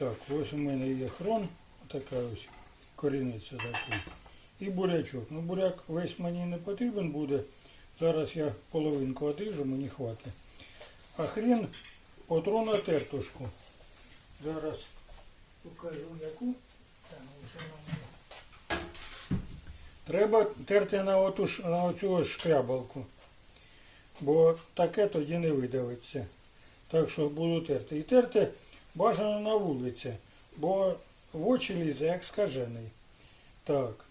Так, ось у мене є хрон, така ось корінниця така. І бурячок. Ну буряк весь мені не потрібен буде. Зараз я половинку одріжу, мені хватить. А хрін потру на тертушку. Зараз покажу яку. Треба терти на, оту, на оцю шкрябалку. Бо таке тоді не видавиться. Так що буду терти. І терти бажано на вулиці, бо в очі лізе як скажений. Так.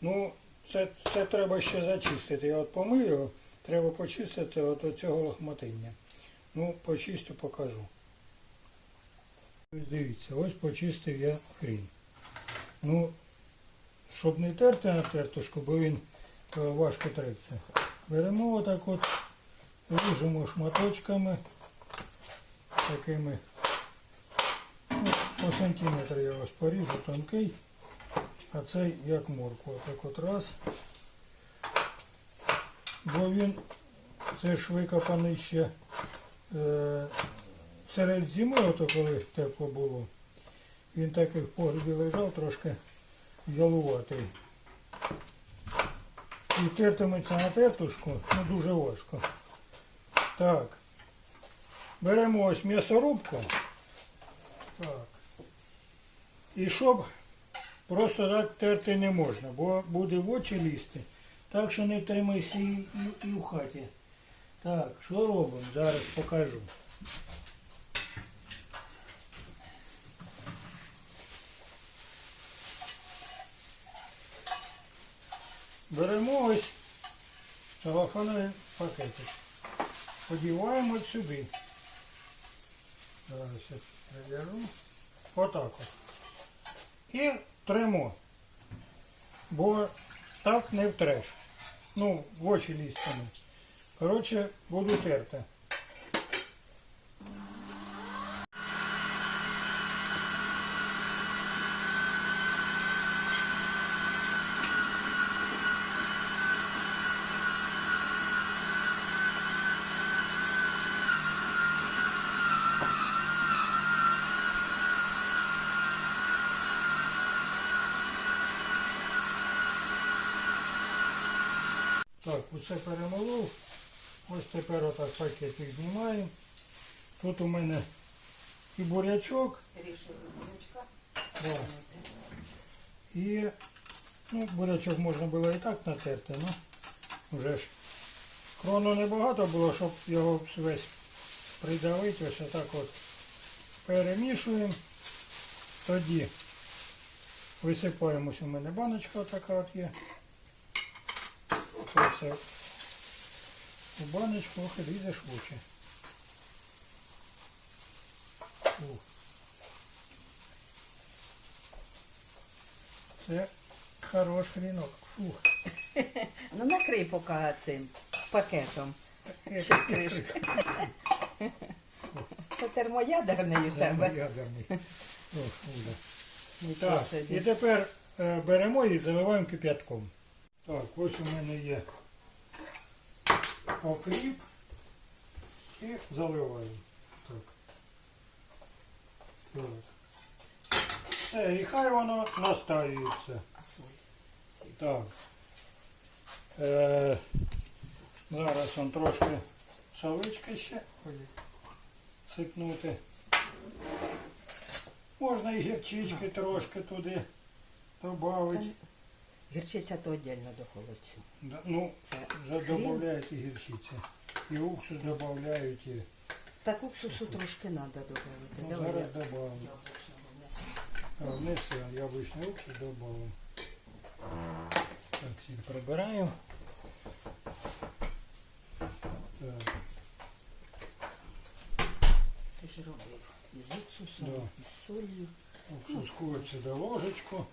Ну, це, це треба ще зачистити. Я от помию треба почистити от оцього лохматиння. Ну, почистю, покажу. Дивіться, ось почистив я хрін. Ну, щоб не терти на тертушку, бо він е, важко треться. Беремо отак от, ріжемо шматочками такими. По сантиметру я ось поріжу тонкий, а цей як морква. Так от раз. Бо він це ж викопаний ще е, серед зими, ото коли тепло було. Він так і в погребі лежав трошки ялуватий. І тертиметься на тертушку, ну дуже важко. Так. Беремо ось м'ясорубку. Так. І щоб просто так терти не можна, бо буде в очі лізти. Так що не втримайся і, і, і в хаті. Так, що робимо? Зараз покажу. Беремо ось телефонний пакетик. Подіваємо сюди. Зараз я придержу. Отак от. І тримо. Бо так не втреш. Ну, в очі лізтиме. Коротше, буду терти. Так, усе перемолов. Ось тепер отак пакетик знімаю. Тут у мене і бурячок, Рішили бурячка. да. і ну, бурячок можна було і так натерти, ну вже ж крону небагато було, щоб його весь придавити. Ось отак от перемішуємо. Тоді висипаємо, ось у мене баночка така от є. Це все у баночку і в очі. Це хорош хрінок. Фух. Ну накрий поки цим пакетом. Чи. Це термоядерний у тебе. Ядерний. Ох, Уля. Нічого Так, і тепер е, беремо і заливаємо кип'ятком. Так, ось у мене є окріп і заливаємо. Так. Так. Все, і хай воно настаюється. А соль? Так. Е, зараз он трошки солички ще сипнути. Можна і гірчички трошки туди додати. Гірчиця то віддільно до холодцю. Да, Ну, Це і гірчиці. І уксус додають. І... Так уксусу трошки треба додати. Ну, Давай зараз я додамо. яблучного внесу. А внеси яблучний уксус додамо. Так, сіль прибираємо. Так. Ти ж робив. Із уксусом, Да. із солью, Уксус куриці до ложечку.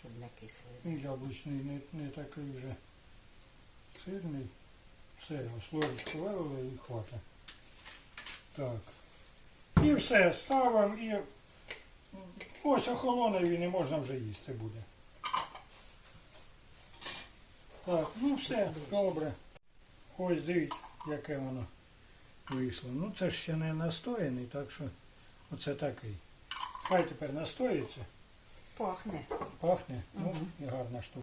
Щоб не кислий. Ну, Яблучний не, не такий вже сильний. Все, ось ложечку вилили і хватить. Так. І все, ставимо і ось охолоне він і можна вже їсти буде. Так, ну все, добре. Ось дивіться, яке воно вийшло. Ну це ж ще не настояний, так що Оце такий. Хай тепер настоїться, Пахне. пахне, ну і гарна штука.